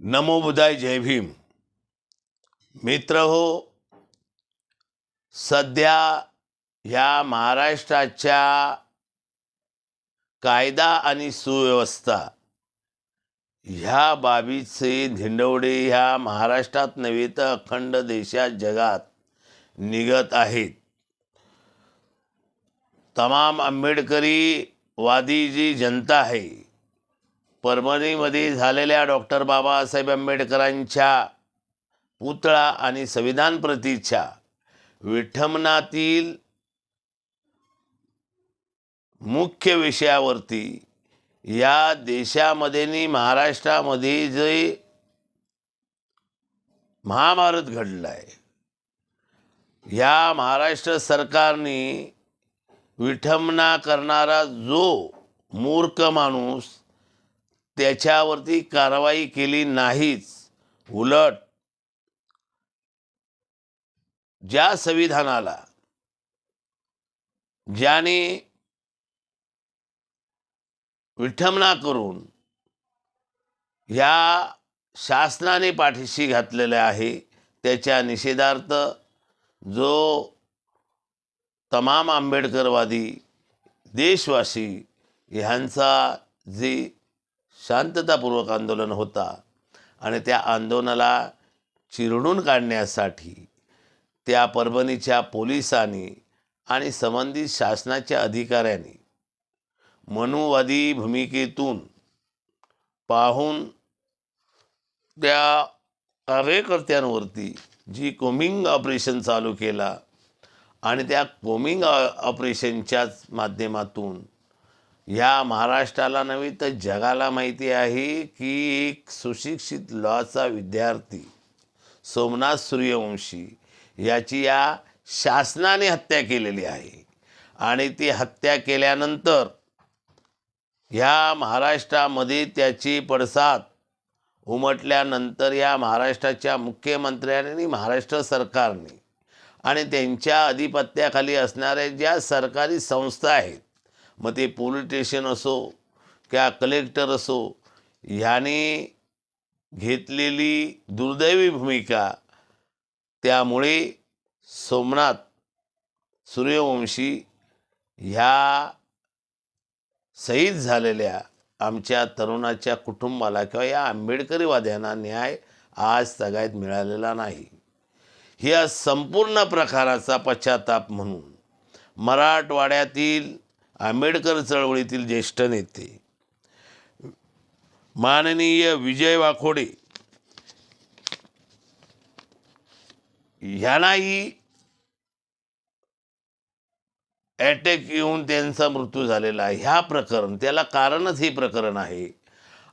नमो बुधाय जय भीम। मित्र हो सध्या ह्या महाराष्ट्राच्या कायदा आणि सुव्यवस्था ह्या बाबीचे धिंडवडे ह्या महाराष्ट्रात नव्हे तर अखंड देशात जगात निघत आहेत. तमाम आंबेडकरी वादी जी जनता आहे परभणीमध्ये झालेल्या डॉक्टर बाबासाहेब आंबेडकरांच्या पुतळा आणि संविधान प्रतीच्या विठमनातील मुख्य विषयावरती या देशामध्ये महाराष्ट्रामध्ये जे महाभारत घडलं आहे या महाराष्ट्र सरकारने विठमना करणारा जो मूर्ख माणूस त्याच्यावरती कारवाई केली नाहीच. उलट. ज्या संविधानाला ज्याने विठमना करून ह्या शासनाने पाठीशी घातलेल्या आहे त्याच्या निषेधार्थ जो तमाम आंबेडकरवादी देशवासी ह्यांचा जे शांततापूर्वक आंदोलन होता. आणि त्या आंदोलनाला चिरडून काढण्यासाठी त्या परभणीच्या पोलिसांनी आणि संबंधित शासनाच्या अधिकाऱ्यांनी मनुवादी भूमिकेतून पाहून त्या कार्यकर्त्यांवरती जी कोमिंग ऑपरेशन चालू केला आणि त्या कोमिंग ऑपरेशनच्याच माध्यमातून या महाराष्ट्राला नव्हे तर जगाला माहिती आहे की एक सुशिक्षित लॉचा विद्यार्थी सोमनाथ सूर्यवंशी याची या शासनाने हत्या केलेली आहे. आणि ती हत्या केल्यानंतर ह्या महाराष्ट्रामध्ये त्याची पडसाद उमटल्यानंतर या महाराष्ट्राच्या मुख्यमंत्र्यांनी महाराष्ट्र सरकारने आणि त्यांच्या अधिपत्याखाली असणाऱ्या ज्या सरकारी संस्था आहेत मग ते पोलीस स्टेशन असो किंवा कलेक्टर असो ह्याने घेतलेली दुर्दैवी भूमिका. त्यामुळे सोमनाथ सूर्यवंशी ह्या शहीद झालेल्या आमच्या तरुणाच्या कुटुंबाला किंवा या आंबेडकरी वाद्यांना न्याय आज सगळ्यात मिळालेला नाही. ह्या संपूर्ण प्रकाराचा पश्चाताप म्हणून मराठवाड्यातील आंबेडकर चळवळीतील ज्येष्ठ नेते. माननीय विजय वाखोडे ह्यांनाही अटॅक येऊन त्यांचा मृत्यू झालेला आहे. ह्या प्रकरण त्याला कारणच हे प्रकरण आहे.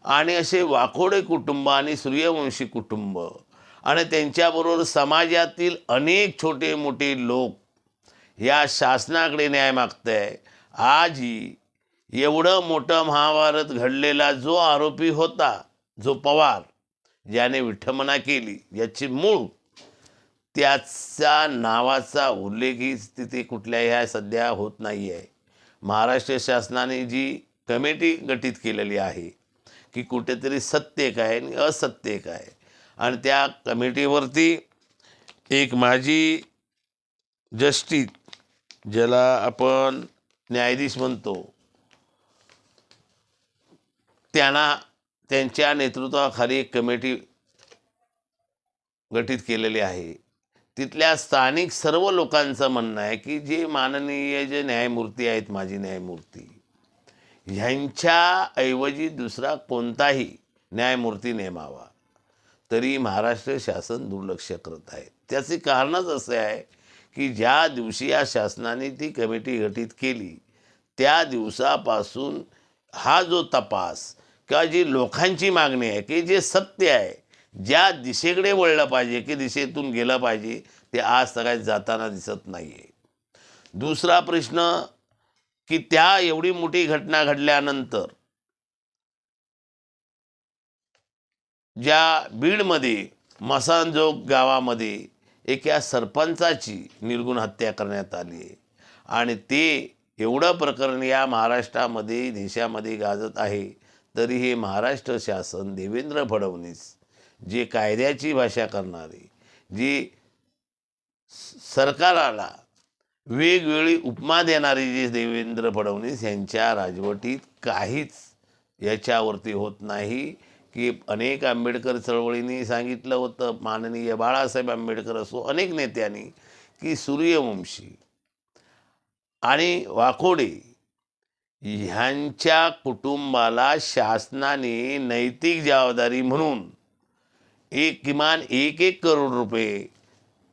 आणि असे वाकोडे कुटुंब आणि सूर्यवंशी कुटुंब आणि त्यांच्याबरोबर समाजातील अनेक छोटे मोठे लोक या शासनाकडे न्याय मागत आहे आजही एवढं मोठं महाभारत घडलेला जो आरोपी होता जो पवार ज्याने विठंबना केली याची मूळ त्याचा नावाचा उल्लेखही तिथे कुठल्या ह्या सध्या होत नाही आहे महाराष्ट्र शासनाने जी कमिटी गठीत केलेली आहे की कुठेतरी सत्य काय आणि असत्य काय आणि त्या कमिटीवरती एक माजी जस्टिस ज्याला आपण न्यायाधीश म्हणतो त्यांना त्यांच्या नेतृत्वाखाली एक कमिटी गठीत केलेली आहे. तिथल्या स्थानिक सर्व लोकांचं म्हणणं आहे की जे माननीय जे न्यायमूर्ती आहेत माजी न्यायमूर्ती ह्यांच्याऐवजी दुसरा कोणताही न्यायमूर्ती नेमावा तरी महाराष्ट्र शासन दुर्लक्ष करत आहे. त्याचे कारणच असे आहे की ज्या दिवशी या शासनाने ती कमिटी गठीत केली त्या दिवसापासून हा जो तपास किंवा जी लोकांची मागणी आहे की जे सत्य आहे ज्या दिशेकडे वळलं पाहिजे की दिशेतून गेलं पाहिजे ते आज सगळ्यात जाताना दिसत नाही आहे दुसरा प्रश्न की त्या एवढी मोठी घटना घडल्यानंतर ज्या बीडमध्ये मसानजोग गावामध्ये एका सरपंचाची निर्गुण हत्या करण्यात आली आहे. आणि ते एवढं प्रकरण या महाराष्ट्रामध्ये देशामध्ये गाजत आहे तरी हे महाराष्ट्र शासन देवेंद्र फडणवीस जे कायद्याची भाषा करणारे जे सरकाराला वेगवेगळी उपमा देणारे जे देवेंद्र फडणवीस यांच्या राजवटीत काहीच याच्यावरती होत नाही. की अनेक आंबेडकर चळवळींनी सांगितलं होतं माननीय बाळासाहेब आंबेडकर असो अनेक नेत्यांनी की सूर्यवंशी आणि वाकोडे ह्यांच्या कुटुंबाला शासनाने नैतिक जबाबदारी म्हणून एक किमान एक एक करोड रुपये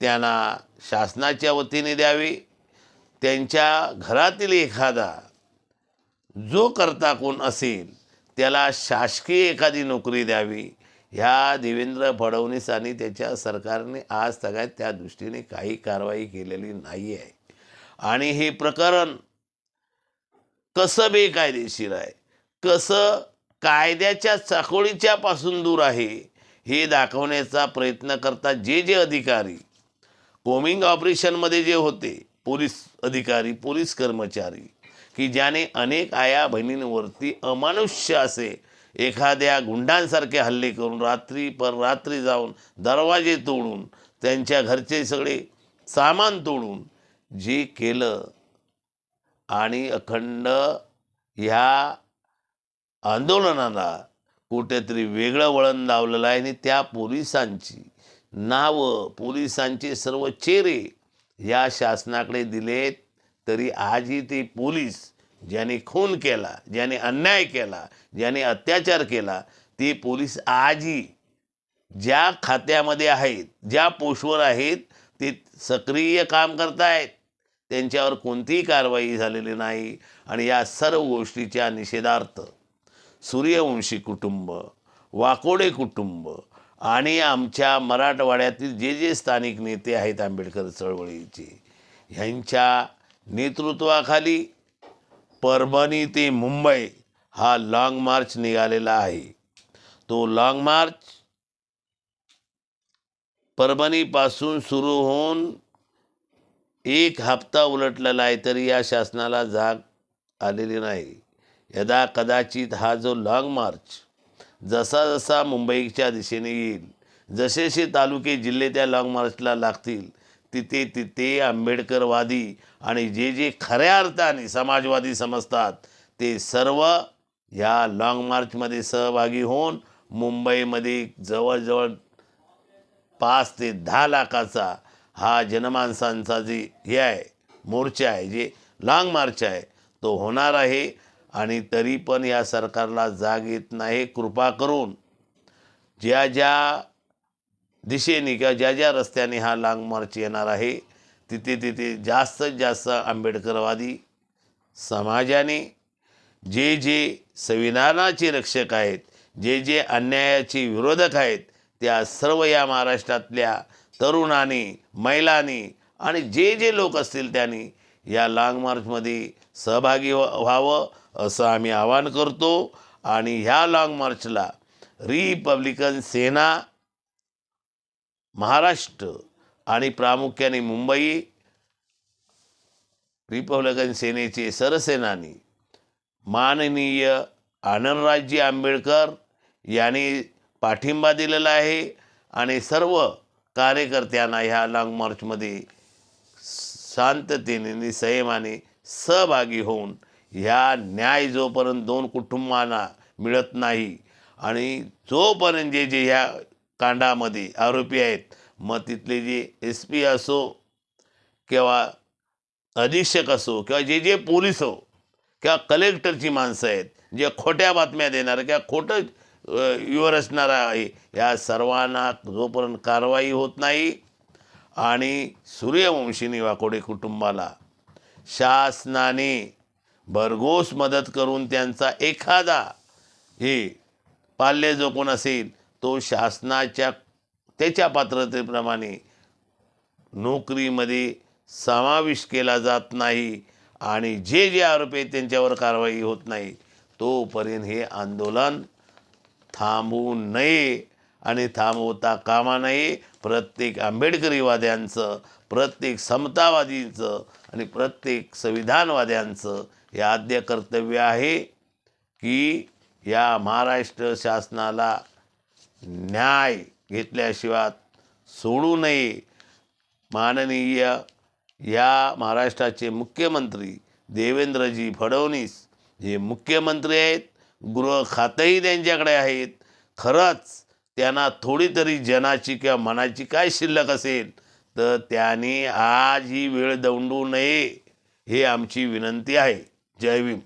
त्यांना शासनाच्या वतीने द्यावे. त्यांच्या घरातील एखादा जो करता कोण असेल त्याला शासकीय एखादी नोकरी द्यावी. ह्या देवेंद्र फडणवीस आणि त्याच्या सरकारने आज सगळ्यात त्या दृष्टीने काही कारवाई केलेली नाही आहे आणि हे प्रकरण कसं बेकायदेशीर आहे? कसं कायद्याच्या चाकोळीच्या पासून दूर आहे? हे दाखवण्याचा प्रयत्न करतात जे जे अधिकारी कोमिंग ऑपरेशनमध्ये जे होते पोलीस अधिकारी पोलीस कर्मचारी की ज्याने अनेक आया बहिणींवरती अमानुष्य असे एखाद्या गुंडांसारखे हल्ले करून रात्री पर रात्री जाऊन दरवाजे तोडून त्यांच्या घरचे सगळे सामान तोडून जे केलं आणि अखंड ह्या आंदोलनाला कुठेतरी वेगळं वळण लावलेलं आहे आणि त्या पोलिसांची नावं पोलिसांचे सर्व चेहरे या शासनाकडे दिलेत. तरी आजही ते पोलीस ज्याने खून केला ज्याने अन्याय केला ज्याने अत्याचार केला ते पोलीस आजही ज्या खात्यामध्ये आहेत ज्या पोस्टवर आहेत ते सक्रिय काम करतायत. त्यांच्यावर कोणतीही कारवाई झालेली नाही आणि या सर्व गोष्टीच्या निषेधार्थ सूर्यवंशी कुटुंब वाकोडे कुटुंब आणि आमच्या मराठवाड्यातील जे जे स्थानिक नेते आहेत आंबेडकर चळवळीचे ह्यांच्या नेतृत्वाखाली परभणी ते मुंबई हा लाँग मार्च निघालेला आहे. तो लाँग मार्च परभणीपासून सुरू होऊन एक हप्ता उलटलेला आहे तरी या शासनाला जाग आलेली नाही. यदा कदाचित हा जो लाँग मार्च जसा जसा मुंबईच्या दिशेने येईल जसे जसे तालुके जिल्हे त्या लाँग मार्चला लागतील तिथे तिथे आंबेडकरवादी आणि जे जे खऱ्या अर्थाने समाजवादी समजतात ते सर्व ह्या लाँग मार्चमध्ये सहभागी होऊन मुंबईमध्ये जवळजवळ पाच ते दहा लाखाचा हा जनमानसांचा जे हे आहे मोर्चा आहे जे लाँग मार्च आहे तो होणार आहे. आणि तरी पण या सरकारला जाग येत नाही. कृपा करून ज्या ज्या दिशेने किंवा ज्या ज्या रस्त्याने हा लाँग मार्च येणार आहे तिथे तिथे जास्तीत जास्त आंबेडकरवादी समाजाने जे जे संविधानाचे रक्षक आहेत जे जे अन्यायाचे विरोधक आहेत त्या सर्व या महाराष्ट्रातल्या तरुणांनी महिलांनी आणि जे जे लोक असतील त्यांनी या लाँग मार्चमध्ये सहभागी व्हावं असं आम्ही आवाहन करतो. आणि ह्या लाँग मार्चला रिपब्लिकन सेना महाराष्ट्र आणि प्रामुख्याने मुंबई रिपब्लिकन सेनेचे सरसेनानी माननीय आनंदराजी आंबेडकर यांनी पाठिंबा दिलेला आहे आणि सर्व कार्यकर्त्यांना ह्या लाँग मार्चमध्ये शांततेने संयमाने सहभागी होऊन ह्या न्याय जोपर्यंत दोन कुटुंबांना मिळत नाही आणि जोपर्यंत जे जे ह्या कांडामध्ये आरोपी आहेत. मग तिथले जे एस पी असो किंवा अधीक्षक असो किंवा जे जे पोलीस हो किंवा कलेक्टरची माणसं आहेत जे खोट्या बातम्या देणारं किंवा खोटं अ, असणारा आहे या सर्वांना जोपर्यंत कारवाई होत नाही आणि सूर्यवंशिनी वाकोडे कुटुंबाला शासनाने भरघोस मदत करून त्यांचा एखादा हे पाल्य जो कोण असेल तो शासनाच्या त्याच्या पात्रतेप्रमाणे नोकरीमध्ये समावेश केला जात नाही आणि जे जे आरोपी आहेत त्यांच्यावर कारवाई होत नाही तोपर्यंत हे आंदोलन थांबवू नये आणि थांबवता कामा नये. प्रत्येक आंबेडकरीवाद्यांचं प्रत्येक समतावादींचं आणि प्रत्येक संविधानवाद्यांचं हे आद्य कर्तव्य आहे की या महाराष्ट्र शासनाला न्याय घेतल्याशिवाय सोडू नये. माननीय या महाराष्ट्राचे मुख्यमंत्री देवेंद्रजी फडणवीस हे मुख्यमंत्री आहेत. गृह खातंही त्यांच्याकडे आहेत. खरंच त्यांना थोडी तरी जनाची किंवा मनाची काय शिल्लक असेल तर त्यांनी आज ही वेळ दौंडू नये हे आमची विनंती आहे. जय भीम.